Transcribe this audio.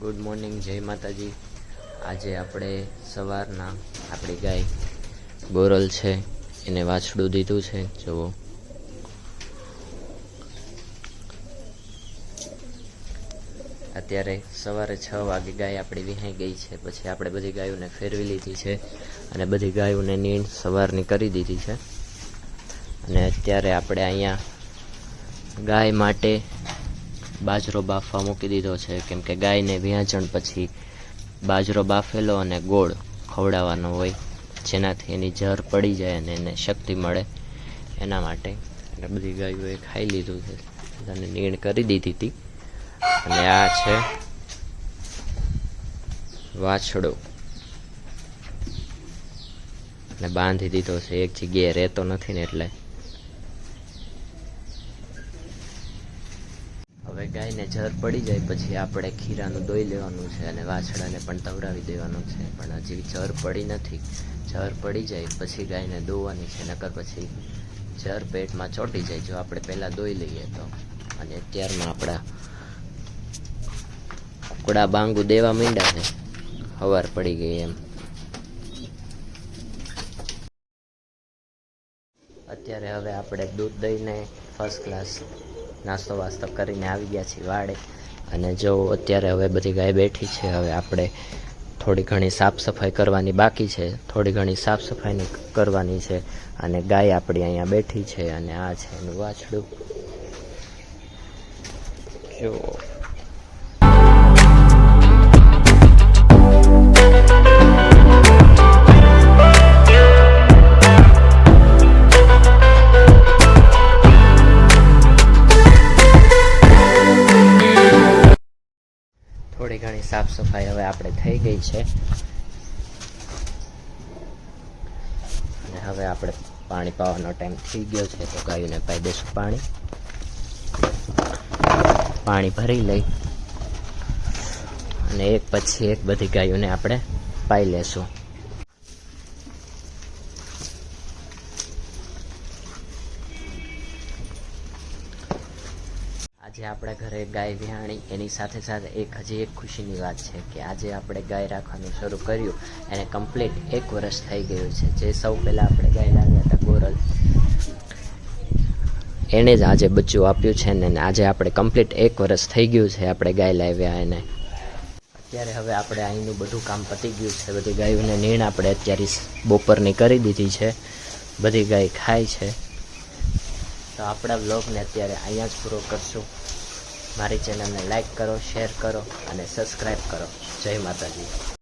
Good morning જય માતાજી. આજે આપણે સવારના આપણી ગાય બોરલ છે, એને વાછડું દીધું છે, જુઓ. અત્યારે સવારે છ વાગે ગાય આપણી વિહાઈ ગઈ છે, પછી આપણે બધી ગાયોને ફેરવી લીધી છે અને બધી ગાયોને નીણ સવારની કરી દીધી છે. અને અત્યારે આપણે અહીંયા ગાય માટે બાજરો બાફવા મૂકી દીધો છે, કેમ કે ગાયને વ્યાંજણ પછી બાજરો બાફેલો અને ગોળ ખવડાવવાનો હોય, જેનાથી એની જર પડી જાય અને એને શક્તિ મળે એના માટે. બધી ગાયોએ ખાઈ લીધું છે. બધાને નીણ કરી દીધી હતી. અને આ છે વાછડો. અને બાંધી દીધો છે. એક જગ્યાએ રહેતો નથી ને એટલે ગાયને જર પડી જાય પછી આપણે ખીરાનું દોઈ લેવાનું છે અને વાછડાને પણ તવરાવી દેવાનું છે. પણ હજી જર પડી નથી. જર પડી જાય પછી ગાયને દોવાની છે, નકર પછી જર પેટમાં ચોંટી જાય. જો આપણે પહેલાં દોઈ લઈએ તો. અને અત્યારમાં આપણા કુકડા બાંગુ દેવા માંડ્યા છે. હવાર પડી ગઈ એમ. અત્યારે હવે આપણે દૂધ દઈને ફર્સ્ટ ક્લાસ નાસ્તો વાસ્તો કરીને આવી ગયા છીએ વાડે. અને જો અત્યારે હવે બધી ગાય બેઠી છે, હવે આપણે થોડી ઘણી સાફ સફાઈ કરવાની બાકી છે. થોડી ઘણી સાફ સફાઈની કરવાની છે અને ગાય આપણી અહીંયા બેઠી છે અને આ છે એનું વાછડું. જો. થોડી સાફ સફાઈ હવે આપણે થઈ ગઈ છે. હવે આપણે પાણી પાવાનો ટાઈમ થઈ ગયો છે તો ગાયોને પાઈ દઈશું પાણી. પાણી ભરી લઈ. અને એક પછી એક બધી ગાયોને આપણે પાઈ લેશું. આજે આપણા ઘરે ગાય વિહાણી, એની સાથે સાથે એક હજી એક ખુશીની વાત છે કે આજે આપણે ગાય રાખવાનું શરૂ કર્યું. એને કમ્પ્લીટ એક વર્ષ થઈ ગયું છે. જે સૌ પહેલાં આપણે ગાય લાવ્યા હતા, ગોરલ. એણે જ આજે બચ્ચું આપ્યું છે ને આજે આપણે કમ્પ્લીટ એક વર્ષ થઈ ગયું છે આપણે ગાય લાવ્યા એને. અત્યારે હવે આપણે અહીંનું બધું કામ પતી ગયું છે. બધી ગાયોને નીણ આપણે અત્યારે બપોરની કરી દીધી છે. બધી ગાય ખાય છે. તો આપણા બ્લોગને અત્યારે અહીંયા જ પૂરો કરશું. મારી ચેનલને લાઈક કરો, શેર કરો અને સબસ્ક્રાઈબ કરો. જય માતાજી.